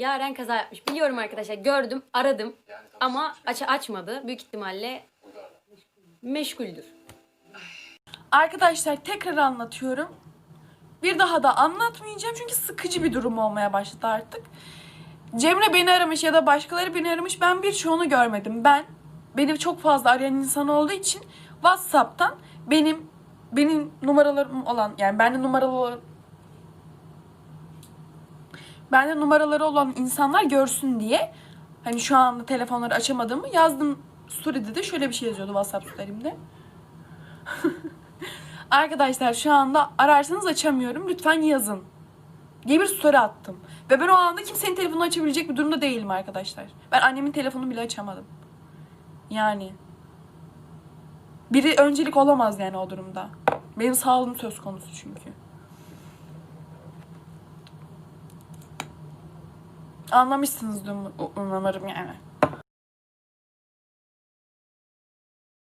Yaren kaza yapmış. Biliyorum arkadaşlar gördüm aradım ama aç açmadı. Büyük ihtimalle meşguldür. Arkadaşlar tekrar anlatıyorum. Bir daha da anlatmayacağım çünkü sıkıcı bir durum olmaya başladı artık. Cemre beni aramış ya da başkaları beni aramış. Ben birçoğunu görmedim. Ben beni çok fazla arayan insan olduğu için WhatsApp'tan benim benim numaralarım olan yani bende numaralı bende numaraları olan insanlar görsün diye hani şu anda telefonları açamadığımı yazdım. Story'de de şöyle bir şey yazıyordu WhatsApp story'imde. Arkadaşlar şu anda ararsanız açamıyorum. Lütfen yazın. Diye bir story attım. Ve ben o anda kimsenin telefonunu açabilecek bir durumda değilim arkadaşlar. Ben annemin telefonunu bile açamadım. Yani. Biri öncelik olamaz yani o durumda. Benim sağlığım söz konusu çünkü. Anlamışsınızdır um- umarım yani.